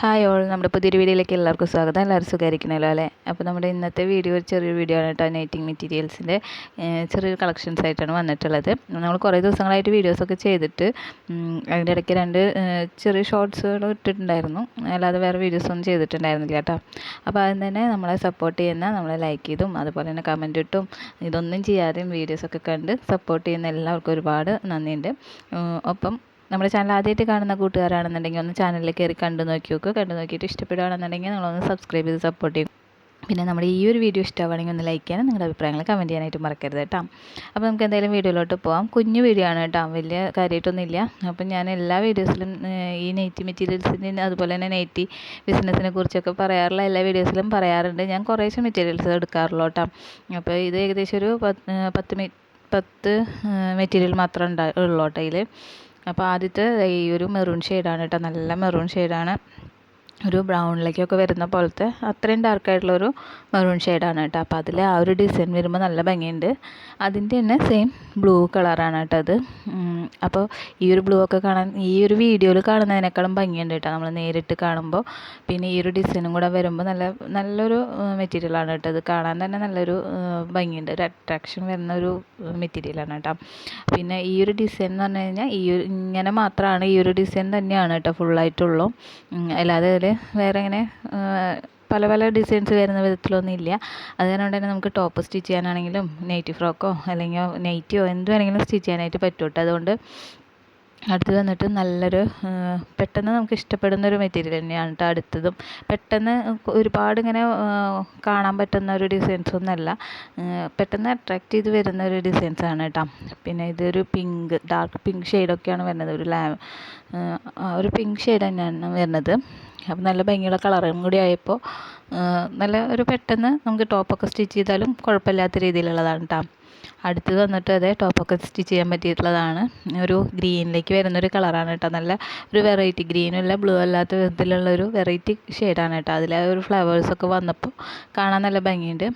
Hi all നമ്മുടെ പുതിയൊരു വീഡിയോയിലേക്ക് എല്ലാവർക്കും സ്വാഗതം. എല്ലാവരും സുഖമായിരിക്കണമല്ലോ അല്ലേ? അപ്പോൾ നമ്മുടെ ഇന്നത്തെ വീഡിയോ ഒരു ചെറിയൊരു വീഡിയോ ആണ് കേട്ടോ. നൈറ്റിംഗ് മെറ്റീരിയൽസിന്റെ ചെറിയൊരു കളക്ഷൻസ് ആയിട്ടാണ് വന്നിട്ടുള്ളത്. നമ്മൾ കുറേ ദിവസങ്ങളായിട്ട് വീഡിയോസൊക്കെ ചെയ്തിട്ട് അതിന്റെ ഇടയ്ക്ക് രണ്ട് ചെറിയ ഷോർട്സുകൾ ഇട്ടിട്ടുണ്ടായിരുന്നു. അല്ലാതെ വേറെ വീഡിയോസൊന്നും ചെയ്തിട്ടുണ്ടായിരുന്നില്ല കേട്ടോ. അപ്പോൾ അതിന് തന്നെ നമ്മളെ സപ്പോർട്ട് ചെയ്യുന്ന നമ്മളെ ലൈക്ക് ചെയ്തും അതുപോലെ തന്നെ കമന്റ് ഇട്ടും ഇതൊന്നും ചെയ്യാതെയും വീഡിയോസൊക്കെ കണ്ട് സപ്പോർട്ട് ചെയ്യുന്ന എല്ലാവർക്കും ഒരുപാട് നന്ദിയുണ്ട്. ഒപ്പം നമ്മുടെ ചാനൽ ആദ്യമായിട്ട് കാണുന്ന കൂട്ടുകാരാണെന്നുണ്ടെങ്കിൽ ഒന്ന് ചാനലിൽ കയറി കണ്ടു നോക്കി നോക്കുക. കണ്ടു നോക്കിയിട്ട് ഇഷ്ടപ്പെടുകയാണെന്നുണ്ടെങ്കിൽ നിങ്ങളൊന്ന് സബ്സ്ക്രൈബ് ചെയ്ത് സപ്പോർട്ട് ചെയ്യും. പിന്നെ നമ്മുടെ ഈ ഒരു വീഡിയോ ഇഷ്ടമാണെങ്കിൽ ഒന്ന് ലൈക്ക് ചെയ്യാനും നിങ്ങളുടെ അഭിപ്രായങ്ങൾ കമന്റ് ചെയ്യാനായിട്ട് മറക്കരുത് കേട്ടോ. അപ്പോൾ നമുക്ക് എന്തായാലും വീഡിയോയിലോട്ട് പോകാം കുഞ്ഞു വീഡിയോ ആണ് കേട്ടോ. വലിയ കാര്യമായിട്ടൊന്നുമില്ല. അപ്പം ഞാൻ എല്ലാ വീഡിയോസിലും ഈ നെയ്റ്റി മെറ്റീരിയൽസിന്റെ അതുപോലെ തന്നെ നെയ്റ്റി ബിസിനസ്സിനെ കുറിച്ചൊക്കെ പറയാറുള്ള എല്ലാ വീഡിയോസിലും പറയാറുണ്ട്. ഞാൻ കുറേശ്ശെ മെറ്റീരിയൽസ് എടുക്കാറുള്ളൂ കേട്ടോ. അപ്പോൾ ഇത് ഏകദേശം ഒരു പത്ത് പത്ത് മെറ്റീരിയൽ മാത്രമേ ഉണ്ടാ ഉള്ളൂ കേട്ടോ അതിൽ അപ്പോൾ ആദ്യത്തെ ഈ ഒരു മെറൂൺ ഷെയ്ഡാണ് കേട്ടോ നല്ല മെറൂൺ ഷെയ്ഡാണ് ഒരു ബ്രൗണിലേക്കൊക്കെ വരുന്ന പോലത്തെ അത്രയും ഡാർക്കായിട്ടുള്ളൊരു മെറൂൺ ഷെയ്ഡാണ് കേട്ടോ. അപ്പോൾ അതിൽ ആ ഒരു ഡിസൈൻ വരുമ്പോൾ നല്ല ഭംഗിയുണ്ട്. അതിന്റെ തന്നെ സെയിം ബ്ലൂ കളറാണ് കേട്ടോ അത്. അപ്പോൾ ഈ ഒരു ബ്ലൂ ഒക്കെ കാണാൻ ഈ ഒരു വീഡിയോയിൽ കാണുന്നതിനേക്കാളും ഭംഗിയുണ്ട് കേട്ടോ നമ്മൾ നേരിട്ട് കാണുമ്പോൾ പിന്നെ ഈ ഒരു ഡിസൈനും കൂടെ വരുമ്പോൾ നല്ല നല്ലൊരു മെറ്റീരിയലാണ് കേട്ടോ അത്. കാണാൻ തന്നെ നല്ലൊരു ഭംഗിയുണ്ട്. ഒരു അട്രാക്ഷൻ വരുന്ന ഒരു മെറ്റീരിയലാണ് കേട്ടോ. പിന്നെ ഈ ഒരു ഡിസൈൻ എന്ന് പറഞ്ഞു കഴിഞ്ഞാൽ ഈ ഒരു ഇങ്ങനെ മാത്രമാണ് ഈ ഒരു ഡിസൈൻ തന്നെയാണ് കേട്ടോ ഫുള്ളായിട്ടുള്ളൂ അല്ലാതെ വേറെ ഇങ്ങനെ പല പല ഡിസൈൻസ് വരുന്ന വിധത്തിലൊന്നും ഇല്ല. അത് കാരണം തന്നെ നമുക്ക് ടോപ്പ് സ്റ്റിച്ച് ചെയ്യാനാണെങ്കിലും നൈറ്റി ഫ്രോക്കോ അല്ലെങ്കിൽ നൈറ്റിയോ എന്ത് വേണമെങ്കിലും സ്റ്റിച്ച് ചെയ്യാനായിട്ട് പറ്റും കേട്ടോ അതുകൊണ്ട് അടുത്തത് വന്നിട്ട് നല്ലൊരു പെട്ടെന്ന് നമുക്ക് ഇഷ്ടപ്പെടുന്ന ഒരു മെറ്റീരിയൽ തന്നെയാണ് കേട്ടോ അടുത്തതും. പെട്ടെന്ന് ഒരുപാട് ഇങ്ങനെ കാണാൻ പറ്റുന്ന ഒരു ഡിസൈൻസ് ഒന്നല്ല പെട്ടെന്ന് അട്രാക്റ്റ് ചെയ്ത് വരുന്ന ഒരു ഡിസൈൻസ് ആണ് കേട്ടോ പിന്നെ ഇതൊരു പിങ്ക് ഡാർക്ക് പിങ്ക് ഷെയ്ഡൊക്കെയാണ് വരുന്നത്. ഒരു ലാ ഒരു പിങ്ക് ഷെയ്ഡ് തന്നെയാണ് വരുന്നത്. അപ്പം നല്ല ഭംഗിയുള്ള കളറും കൂടി ആയപ്പോൾ നല്ല ഒരു പെട്ടെന്ന് നമുക്ക് ടോപ്പൊക്കെ സ്റ്റിച്ച് ചെയ്താലും കുഴപ്പമില്ലാത്ത രീതിയിലുള്ളതാണ് കേട്ടോ അടുത്തത് വന്നിട്ട് അതേ ടോപ്പൊക്കെ സ്റ്റിച്ച് ചെയ്യാൻ പറ്റിയിട്ടുള്ളതാണ്. ഒരു ഗ്രീനിലേക്ക് വരുന്നൊരു കളറാണ് കേട്ടോ. നല്ല ഒരു വെറൈറ്റി ഗ്രീനും അല്ല ബ്ലൂ അല്ലാത്ത വിധത്തിലുള്ള ഒരു വെറൈറ്റി ഷെയ്ഡാണ് കേട്ടോ. അതിൽ ഒരു ഫ്ലവേഴ്സൊക്കെ വന്നപ്പോൾ കാണാൻ നല്ല ഭംഗിയുണ്ട്.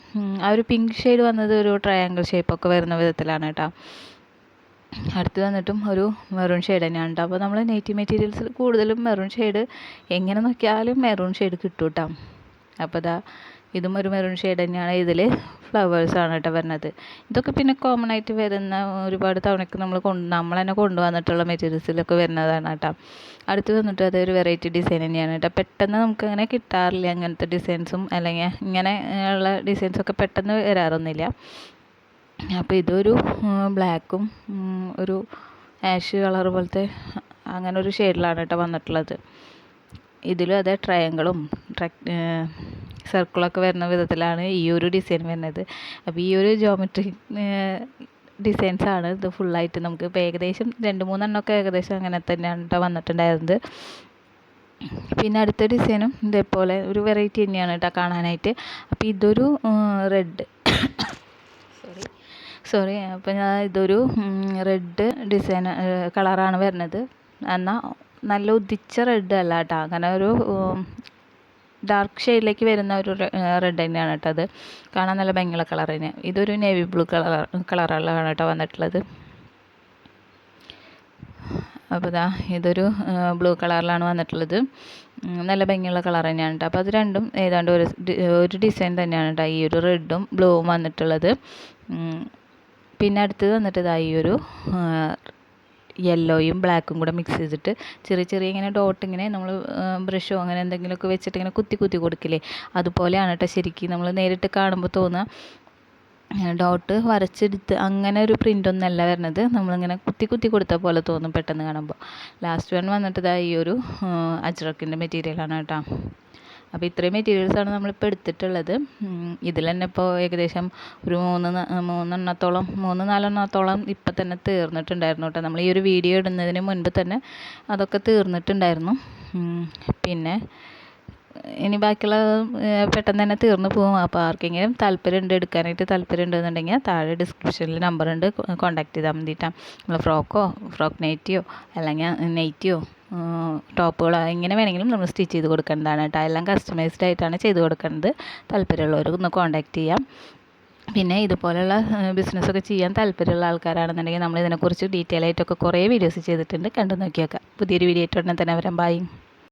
ആ ഒരു പിങ്ക് ഷെയ്ഡ് വന്നത് ഒരു ട്രയാങ്കിൾ ഷേപ്പൊക്കെ വരുന്ന വിധത്തിലാണ് കേട്ടോ. അടുത്ത് വന്നിട്ടും ഒരു മെറൂൺ ഷെയ്ഡ് തന്നെയാണ് കേട്ടോ. അപ്പോൾ നമ്മൾ നെയ്റ്റി മെറ്റീരിയൽസിൽ കൂടുതലും മെറൂൺ ഷെയ്ഡ് എങ്ങനെ നോക്കിയാലും മെറൂൺ ഷെയ്ഡ് കിട്ടും കേട്ടോ അപ്പോൾ ഇതാ ഇതും ഒരു മെറൂൺ ഷെയ്ഡ് തന്നെയാണ്. ഇതിൽ ഫ്ലവേഴ്സാണ് കേട്ടോ വരുന്നത്. ഇതൊക്കെ പിന്നെ കോമൺ ആയിട്ട് വരുന്ന ഒരുപാട് തവണയ്ക്ക് നമ്മൾ കൊണ്ട് നമ്മൾ തന്നെ കൊണ്ടുവന്നിട്ടുള്ള മെറ്റീരിയൽസിലൊക്കെ വരുന്നതാണ് കേട്ടോ അടുത്ത് വന്നിട്ട് അതൊരു വെറൈറ്റി ഡിസൈൻ തന്നെയാണ് കേട്ടോ പെട്ടെന്ന് നമുക്ക് അങ്ങനെ കിട്ടാറില്ല അങ്ങനത്തെ ഡിസൈൻസും അല്ലെങ്കിൽ ഇങ്ങനെ ഉള്ള ഡിസൈൻസൊക്കെ പെട്ടെന്ന് വരാറൊന്നുമില്ല. അപ്പോൾ ഇതൊരു ബ്ലാക്കും ഒരു ആഷ് കളർ പോലത്തെ അങ്ങനെ ഒരു ഷെയ്ഡിലാണ് കേട്ടോ വന്നിട്ടുള്ളത്. ഇതിലും അതേ ട്രയങ്കിളും സർക്കിളൊക്കെ വരുന്ന വിധത്തിലാണ് ഈ ഒരു ഡിസൈൻ വരുന്നത്. അപ്പോൾ ഈ ഒരു ജോമെട്രി ഡിസൈൻസ് ആണ് ഇത് ഫുള്ളായിട്ട് നമുക്ക് ഇപ്പോൾ ഏകദേശം രണ്ട് മൂന്നെണ്ണമൊക്കെ ഏകദേശം അങ്ങനെ തന്നെയാണ് കേട്ടോ വന്നിട്ടുണ്ടായിരുന്നത്. പിന്നെ അടുത്ത ഡിസൈനും ഇതേപോലെ ഒരു വെറൈറ്റി തന്നെയാണ് കേട്ടോ കാണാനായിട്ട്. അപ്പോൾ ഇതൊരു റെഡ് സോറി സോറി അപ്പോൾ ഞാൻ ഇതൊരു റെഡ് ഡിസൈൻ കളറാണ് വരുന്നത്. എന്നാൽ നല്ല ഉദിച്ച റെഡ് അല്ല കേട്ടോ അങ്ങനെ ഒരു ഡാർക്ക് ഷെയ്ഡിലേക്ക് വരുന്ന ഒരു റെഡ് തന്നെയാണ് കേട്ടോ അത്. കാണാൻ നല്ല ഭംഗിയുള്ള കളർ തന്നെ. ഇതൊരു നേവി ബ്ലൂ കളർ കളറുള്ളതാണ് കേട്ടോ വന്നിട്ടുള്ളത്. അപ്പോൾ ഇതാ ഇതൊരു ബ്ലൂ കളറിലാണ് വന്നിട്ടുള്ളത്. നല്ല ഭംഗിയുള്ള കളർ തന്നെയാണ് കേട്ടോ. അപ്പോൾ അത് രണ്ടും ഏതാണ്ട് ഒരു ഒരു ഡിസൈൻ തന്നെയാണ് കേട്ടോ ഈ ഒരു റെഡും ബ്ലൂവും വന്നിട്ടുള്ളത്. പിന്നെ അടുത്തത് വന്നിട്ട് ഇതാ ഈ ഒരു യെല്ലോയും ബ്ലാക്കും കൂടെ മിക്സ് ചെയ്തിട്ട് ചെറിയ ചെറിയ ഇങ്ങനെ ഡോട്ട് ഇങ്ങനെ നമ്മൾ ബ്രഷോ അങ്ങനെ എന്തെങ്കിലുമൊക്കെ വെച്ചിട്ട് ഇങ്ങനെ കുത്തി കുത്തി കൊടുക്കില്ലേ? അതുപോലെയാണ് കേട്ടോ ശരിക്കും നമ്മൾ നേരിട്ട് കാണുമ്പോൾ തോന്നുക ഡോട്ട് വരച്ചെടുത്ത് അങ്ങനെ ഒരു പ്രിന്റ് ഒന്നല്ല വരുന്നത് നമ്മളിങ്ങനെ കുത്തി കുത്തി കൊടുത്ത പോലെ തോന്നും പെട്ടെന്ന് കാണുമ്പോൾ ലാസ്റ്റ് വൺ വന്നിട്ട് ഇതാ ഈ ഒരു അജ്രക്കിന്റെ മെറ്റീരിയലാണ് കേട്ടോ അപ്പോൾ ഇത്രയും മെറ്റീരിയൽസാണ് നമ്മളിപ്പോൾ എടുത്തിട്ടുള്ളത്. ഇതിൽ തന്നെ ഇപ്പോൾ ഏകദേശം ഒരു മൂന്ന് മൂന്നെണ്ണത്തോളം മൂന്ന് നാലെണ്ണത്തോളം ഇപ്പം തന്നെ തീർന്നിട്ടുണ്ടായിരുന്നു കേട്ടോ. നമ്മൾ ഈ ഒരു വീഡിയോ ഇടുന്നതിന് മുൻപ് തന്നെ അതൊക്കെ തീർന്നിട്ടുണ്ടായിരുന്നു. പിന്നെ ഇനി ബാക്കിയുള്ള പെട്ടെന്ന് തന്നെ തീർന്നു പോകും അപ്പോൾ ആർക്കെങ്കിലും താല്പര്യമുണ്ട് എടുക്കാനായിട്ട് താല്പര്യം ഉണ്ടെന്നുണ്ടെങ്കിൽ താഴെ ഡിസ്ക്രിപ്ഷനിൽ നമ്പറുണ്ട് കോൺടാക്ട് ചെയ്താൽ മതിയിട്ടാണ് നമ്മൾ ഫ്രോക്കോ ഫ്രോക്ക് നൈറ്റിയോ അല്ലെങ്കിൽ നെയ്റ്റിയോ ടോപ്പുകളോ എങ്ങനെ വേണമെങ്കിലും നമ്മൾ സ്റ്റിച്ച് ചെയ്ത് കൊടുക്കേണ്ടതാണ് കേട്ടോ. എല്ലാം കസ്റ്റമൈസ്ഡ് ആയിട്ടാണ് ചെയ്ത് കൊടുക്കേണ്ടത് താല്പര്യമുള്ളവർ ഒന്ന് കോൺടാക്ട് ചെയ്യാം. പിന്നെ ഇതുപോലെയുള്ള ബിസിനസ്സൊക്കെ ചെയ്യാൻ താല്പര്യമുള്ള ആൾക്കാരാണെന്നുണ്ടെങ്കിൽ നമ്മൾ ഇതിനെക്കുറിച്ച് ഡീറ്റെയിൽ ആയിട്ടൊക്കെ കുറേ വീഡിയോസ് ചെയ്തിട്ടുണ്ട്. കണ്ടു നോക്കിയേക്കാം. പുതിയൊരു വീഡിയോ ആയിട്ട് ഉടനെ തന്നെ വരാം. ബൈ